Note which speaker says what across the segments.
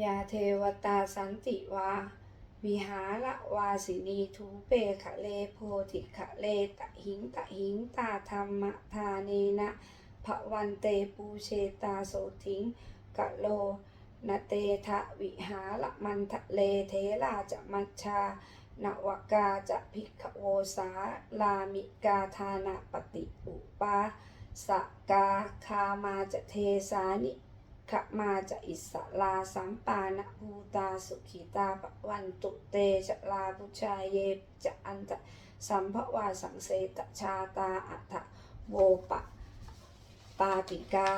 Speaker 1: ยาเทวตาสันติวา วิหารวาสินีทูเปขะเลโพธิขะเลตะหิงตะหิงตาธรรมทาเนนะภวันเตปูเชตาโสทิงกะโลนเตทะวิหารมันทะเลเทราจะมัชชานวกาจะภิกโวสาลามิกาทานาปฏิอุปาสกาคามาจะเทสานิ ขมาจะอิสลาสัมปานะภูตาสุขีตาปวันตุเตจะลาพุชายเยจะอันตะสัมภวาสังเสตชาตาอัฏฐโวปะปาติกา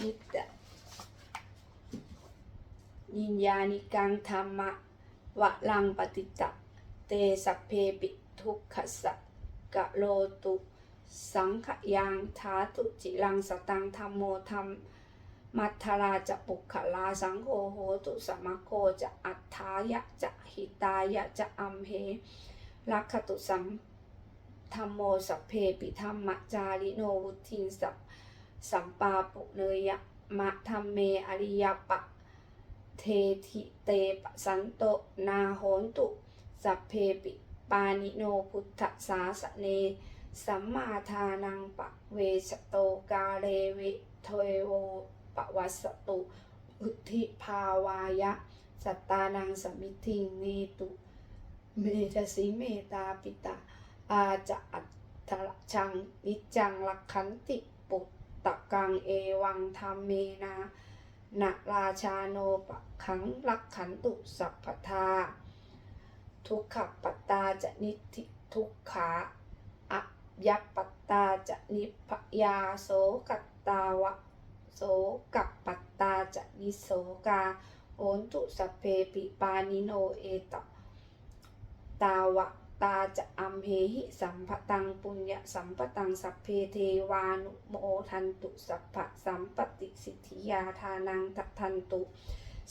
Speaker 1: นิตะยินญานิกังธรรมะวะลังปฏิตะเตสัพเพปิทุกขสะกะโลตุ สังขยังทาตุจิลังสตังธรรมโมธรรมมัทราจะปุกขลาสังโฆโหตุสมะโคจะอัฏฐายะจะหิตายะจะอัมเหลักขตุสัมธรรมโมสัพเพปิธรรมจาริโนวุทินสัพสัมปาปุเนยะมะธรรมเมอริยปะ เทธิเตปสันโตนาโหนตุ สัพเพปิปานิโนพุทธสาสเน สัมมาทานังปะเวสโตกาเลวิเทโวปะวัสสตุอุทิภาวายะ สัตตานังสมิทิงเนตุ เมทสิเมตาปิตาอาจะอัตถะชังนิจังลักขันติปุตตะกังเอวังธรรมเมนานาราชาโนปะขังลักขันตุสัพพทา ทุกขปตตาจะนิธิทุกขา ยัปปัตตาจะนิพยาโสกัตตาวะโสกัปปัตตาจะนิโสกาโอนตุสเพปิปานิโนเอตตาวะตาจะอัมเหหิสัมปตังปุญญสัมปตังสัพเพเทวานุโมทันตุสัพพะสัมปติสิทธิยาทานังทัทันตุ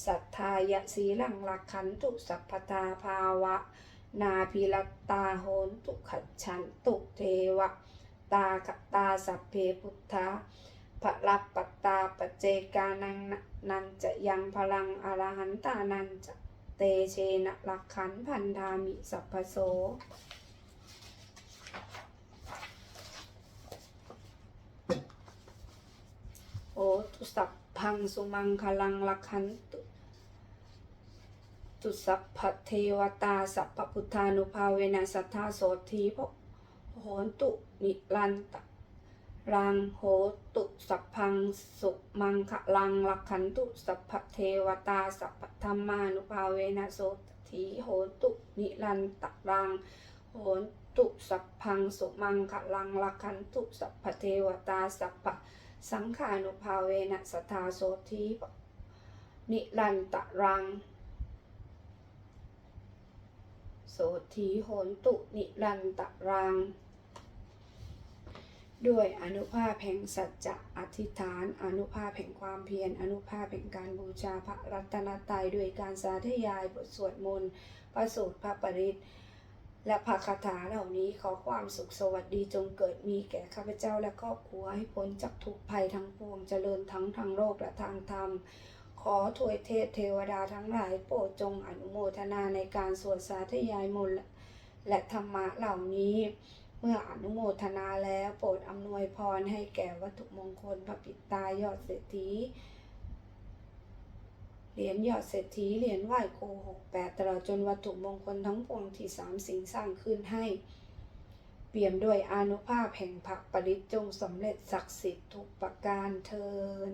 Speaker 1: สัทธายะสีลังลักขันตุสัพพทาภาวะ นาพิรัตตาโหนตุขัดฉันตุเทวะ ตากตาสัพเพพุทธาพระลับปัตตาปเจกานังนันจะยังพลังอรหันตานันจะเตเชนะลักขันพันธามิสัพพโสโอตุสัพพังสุมังคลังลักขันต ตุสัพพเทวตา สัพพุทธานุภาเวนะสัทธาโสทีพโหนตุนิรันตะรังโหตุสัพพังสุมังคลังลักขันตุสัพพเทวตา สัพพธรรมานุภาเวนะโสทีโหตุนิรันตะรังโหนตุสัพพังสุมังคลังลักขันตุสัพพเทวตา สัพพสังขานุภาเวนะสัทธาโสทีนิรันตะรัง โสธีโหนตุนิรันตรัง ด้วยอนุภาพแห่งสัจจะอธิษฐาน อนุภาพแห่งความเพียร อนุภาพแห่งการบูชาพระรัตนตรัยด้วยการสาธยายบทสวดมนต์พระสูตรพระปริตและพระคาถาเหล่านี้ขอความสุขสวัสดีจงเกิดมีแก่ข้าพเจ้าและครอบครัวให้พ้นจากทุกภัยทั้งปวงเจริญทั้งทางโลกและทางธรรม ขอถวยเทพเทวดาทั้งหลายโปรดจงอนุโมทนาในการสวดสาธยายมนต์และและธรรมะเหล่านี้ เมื่ออนุโมทนาแล้วโปรดอำนวยพรให้แก่วัตถุมงคลพระปิตายอดเศรษฐีเหรียญยอดเศรษฐีเหรียญไหว้คหกแปดตลอดจนวัตถุมงคลทั้งปวงที่สามสิ่งสร้างขึ้นให้ เปี่ยมด้วยอนุภาพแห่งพระปริจงสำเร็จศักดิ์สิทธิ์ทุกประการเทิน